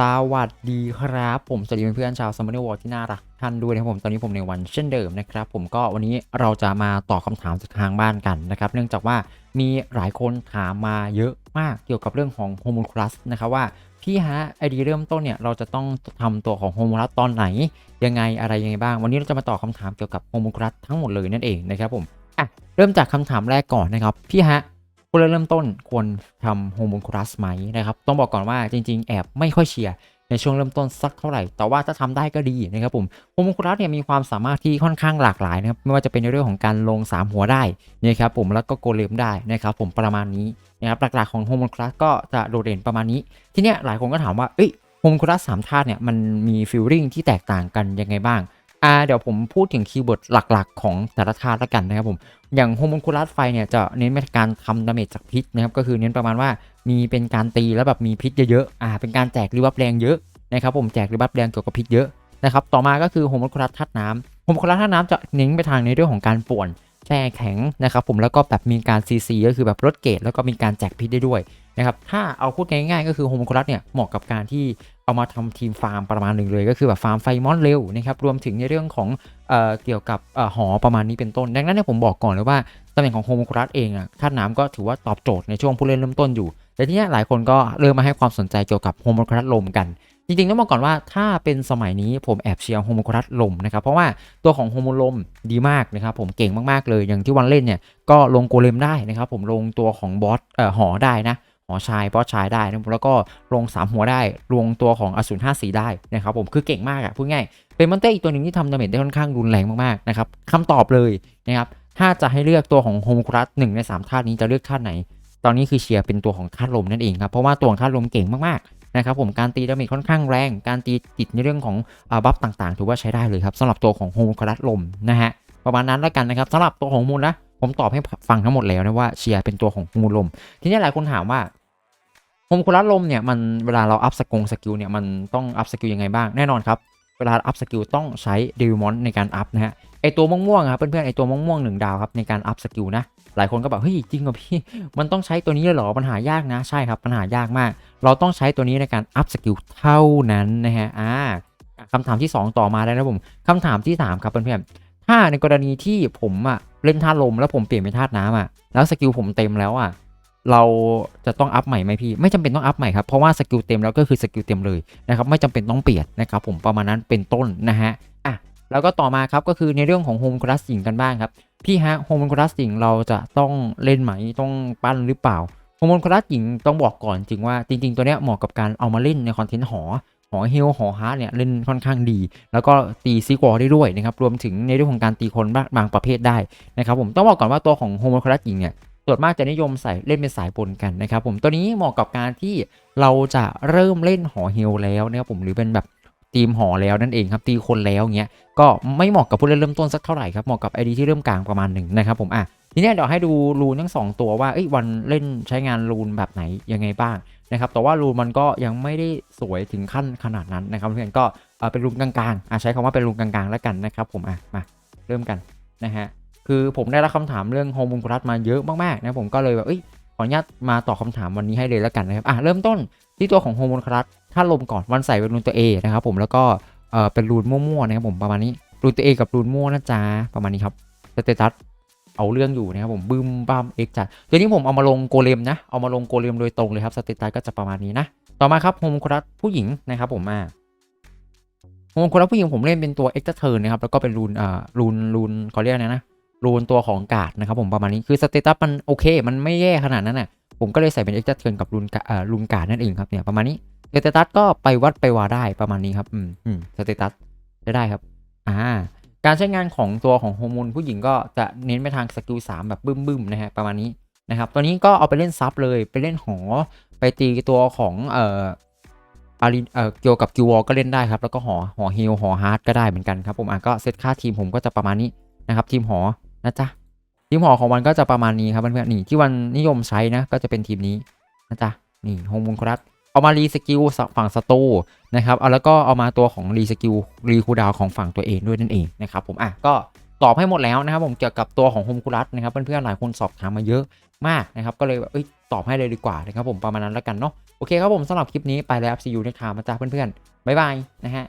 สวัสดีครับ ผมสวัสดีเพื่อนๆชาวซัมเมอร์วอร์ที่น่ารักท่านด้วยนะครับผมตอนนี้ผมในวันเช่นเดิมนะครับ ผมก็วันนี้เราจะมาตอบคำถามจากทางบ้านกันนะครับ เนื่องจากว่ามีหลายคนถามมาเยอะมากเกี่ยวกับเรื่องของโฮมูลคลัสนะครับว่าพี่ฮะไอเดียเริ่มต้นเนี่ยเราจะต้องทำตัวของโฮมูลคลัสตอนไหน ยังไงอะไรยังไงบ้าง วันนี้เราจะมาตอบคำถามเกี่ยวกับโฮมูลคลัสทั้งหมดเลยนั่นเองนะครับผมอะเริ่มจากคำถามแรกก่อนนะครับพี่ฮะ ผู้เริ่มต้นควรทำโฮโมนครัสไหมนะครับต้องบอกก่อนว่าจริง ๆ แอบไม่ค่อยเชียร์ในช่วงเริ่มต้นสักเท่าไหร่ แต่ว่าถ้าทำได้ก็ดีนะครับผมโฮโมนครัสเนี่ยมีความสามารถที่ค่อนข้างหลากหลายนะครับ ไม่ว่าจะเป็นในเรื่องของการลง 3 หัวได้นะครับผม แล้วก็โกเลมได้นะครับผมประมาณนี้นะครับ หลักๆของโฮโมนครัสก็จะโดดเด่นประมาณนี้ ทีเนี้ยหลายคนก็ถามว่า เอ้ยโฮโมนครัสสามธาตุเนี่ยมันมีฟิลลิ่งที่แตกต่างกันยังไงบ้าง อ่าเดี๋ยวผมพูดถึงคีย์เวิร์ดหลักๆ ของแต่ละธาตุละกันนะครับผม อย่างโฮม o นคูลัสไฟเนี่ยจะเน้นไปการทำดาเมจจากพิษนะครับ ก็คือเน้นประมาณว่ามีเป็นการตีแล้วแบบมีพิษเยอะๆ อ่า เป็นการแจกรีวับแรงเยอะนะครับผม แจกรีวับแรงเกี่ยวกับพิษเยอะนะครับ ต่อมาก็คือโฮม o นคูลัสธาตุน้ำโฮม o นคูลัสธาตุน้ำจะเน้นไปทางในเรื่องของการป่วนแช่แข็งนะครับผม แล้วก็แบบมีการซีซีก็คือแบบลดเกรดแล้วก็มีการแจกพิษได้ด้วย นะครับถ้าเอาพูดง่ายๆ ก็คือโฮมนคูลัสเนี่ยเหมาะกับการที่เอามาทำทีมฟาร์มประมาณหนึ่งเลย ก็คือแบบฟาร์มไฟมอนเร็วนะครับรวมถึงในเรื่องของเออเกี่ยวกับออหอประมาณนี้เป็นต้น ดังนั้นเนี่ยผมบอกก่อนเลยว่าตำแหน่งของโฮโมครัสเองอะธาตุน้ำก็ถือว่าตอบโจทย์ในช่วงผู้เล่นเริ่มต้นอยู่แต่ทีนี้หลายคนก็เริ่มมาให้ความสนใจเกี่ยวกับโฮโมครัสลมกันจริงๆต้องบอกก่อนว่าถ้าเป็นสมัยนี้ผมแอบเชียร์โฮโมครัสลมนะครับ เพราะว่าตัวของโฮโมลมดีมากนะครับ ผมเก่งมากๆเลยอย่างที่วันเล่นเนี่ย ก็ลงโกเลมได้นะครับ ผมลงตัวของบอสเอ่อหอได้นะ หอชายบอสชายได้นะแล้วก็ลง 3 หัวได้ลงตัวของอสูร5สีได้นะครับผมคือเก่งมากอะพูดง่ายเป็นมอนเตอร์อีกตัวหนึ่งที่ทำดาเมจได้ค่อนข้างรุนแรงมากๆนะครับคำตอบเลยนะครับถ้าจะให้เลือกตัวของโฮมครัสหนึ่งใน3ธาตุนี้จะเลือกธาตุไหน ตอนนี้คือเชียร์เป็นตัวของธาตุลมนั่นเองครับเพราะว่าตัวของธาตุลมเก่งมากๆนะครับผมการตีดาเมจค่อนข้างแรง การตีติดในเรื่องของอบัฟต่างๆ ถือว่าใช้ได้เลยครับสำหรับตัวของโฮมครัสลมนะฮะประมาณนั้นแล้วกันนะครับสำหรับตัวของมูลนะ ผมตอบให้ฟังทั้งหมดแล้วนะว่าเชียร์เป็นตัวของมูลม ทีนี้หลายคนถามว่าโฮมครัสลมเนี่ยมันเวลาเราอัพสกงสกิลเนี่ยมันต้องอัพสกิลยังไงบ้างแน่นอนครับ เวลาอัพสกิลต้องใช้เดวิมอนในการอัพนะฮะไอตัวม่วงๆครับเพื่อนๆไอตัวม่วงๆหนึ่งดาวครับในการอัพสกิลนะหลายคนก็แบบเฮ้ยจริงเหรอพี่ มันต้องใช้ตัวนี้เลยเหรอปัญหายากนะใช่ครับปัญหายากมาก เราต้องใช้ตัวนี้ในการอัพสกิลเท่านั้นนะฮะอ่าคำถามที่ 2 ต่อมาแล้วนะผมคำถามที่ 3 ครับเพื่อนๆ ถ้าในกรณีที่ผมอะเล่นธาตุลมแล้วผมเปลี่ยนเป็นธาตุน้ำอะแล้วสกิลผมเต็มแล้วอะเราจะต้องอัพใหม่ไหมพี่ ไม่จำเป็นต้องอัพใหม่ครับ เพราะว่าสกิลเต็มแล้วก็คือสกิลเต็มเลยนะครับ ไม่จำเป็นต้องเปลี่ยนนะครับผมประมาณนั้นเป็นต้นนะฮะอะแล้วก็ต่อมาครับก็คือในเรื่องของโฮมคลาสสิงกันบ้างครับ พี่ฮะโฮมอนคลาสหญิงเราจะต้องเล่นไหมต้องปั้นหรือเปล่าโฮมอนคลาสหญิงต้องบอกก่อนจริงว่าจริง ๆ ตัวเนี้ยเหมาะกับการเอามาเล่นในคอนเทนต์หอ หอเฮลหอฮาร์ดเนี่ยเล่นค่อนข้างดี แล้วก็ตีซีกวอลได้ด้วยนะครับรวมถึงในเรื่องของการตีคนบางประเภทได้นะครับผมต้องบอกก่อนว่าตัวของโฮมอนคลาสหญิงเนี่ยส่วนมากจะนิยมใส่เล่นเป็นสายบนกันนะครับผมตัวนี้เหมาะกับการที่เราจะเริ่มเล่นหอเฮลแล้วนะครับผมหรือเป็นแบบทีมหอแล้วนั่นเองครับตีคนแล้วเงี้ยก็ไม่เหมาะกับผู้เล่นเริ่มต้นสักเท่าไหร่ครับเหมาะกับไอดีที่เริ่มกลางประมาณหนึ่งนะครับผมอะ ทีนี้เดี๋ยวให้ดูรูนทั้งสองตัวว่าเอ้วันเล่นใช้งานรูนแบบไหนยังไงบ้างนะครับแต่ว่ารูนมันก็ยังไม่ได้สวยถึงขั้นขนาดนั้นนะครับเพื่อนก็เป็นรูนกลางๆใช้คำว่าเป็นรูนกลางๆแล้วกันนะครับผมอะมาเริ่มกันนะฮะคือผมได้รับคำถามเรื่องโฮมูลครัสมาเยอะมากๆนะผมก็เลยแบบเอ้ยขออนุญาตมาตอบคาถามวันนี้ให้เลยแล้วกันนะครับอะเริ่มต้นที่ตัวของโฮมูลครัสถ้าลมก่อนวันใส่เป็นรูนตัว A นะครับผมแล้วก็เออเป็นรูนมั่วๆนะครับผมประมาณนี้รูนตัวเอกับรูนมั่วนะจ๊ะประมาณนี้ครับสเตตัส เอาเรื่องอยู่นะครับผมบึ้มบ้ามเอกจัดเดี๋ยวนี้ผมเอามาลงโกเลมนะ เอามาลงโกเลมโดยตรงเลยครับสเตตัสก็จะประมาณนี้นะ ต่อมาครับโฮมครัสผู้หญิงนะครับผมมาโฮมครัสผู้หญิงผมเล่นเป็นตัวเอ็กซ์เทิร์นนะครับแล้วก็เป็นรูนอ่ารูนรูนเขาเรียกอะนะรูนตัวของกาดนะครับผมประมาณนี้คือสเตตัสมันโอเค มันไม่แย่ขนาดนั้นน่ะผมก็เลยใส่เป็นเอ็กซ์เทิร์นกับรูนอ่ารูนกาดนั่นเองครับเนี่ยประมาณนี้สเตตัสก็ไปวัดไปวาได้ประมาณนี้ครับอืมอืมสเตตัสจะได้ครับอ่า การใช้งานของตัวของโฮอร์โมนผู้หญิงก็จะเน้นไปทางสกิลสามแบบบึ้มๆนะฮะประมาณนี้นะครับตัวนี้ก็เอาไปเล่นซับเลยไปเล่นหอไปตีตัวของเอ่ออารีเอ่อเกี่ยวกับกิววอลก็เล่นได้ครับ แล้วก็หอหอเฮลหอฮาร์ดก็ได้เหมือนกันครับผมอะก็เซตค่าทีมผมก็จะประมาณนี้นะครับทีมหอนะจ๊ะทีมหอของวันก็จะประมาณนี้ครับเพื่อนๆนี่ที่วันนิยมใช้นะก็จะเป็นทีมนี้นะจ๊ะนี่โฮอร์โมนครับ เอามารีสกิลฝั่งศัตรูนะครับ เอาแล้วก็เอามาตัวของรีสกิลรีคูดาวของฝั่งตัวเองด้วยนั่นเองนะครับผมอะก็ตอบให้หมดแล้วนะครับผมเกี่ยวกับตัวของโฮมคูลัสนะครับเพื่อนๆหลายคนสอบถามมาเยอะมากนะครับก็เลยแบบเอ้ยตอบให้เลยดีกว่านะครับผมประมาณนั้นแล้วกันเนาะโอเคครับผมสำหรับคลิปนี้ไปแล้วซีอูในคามาจ้าเพื่อนๆบ๊ายบายนะฮะ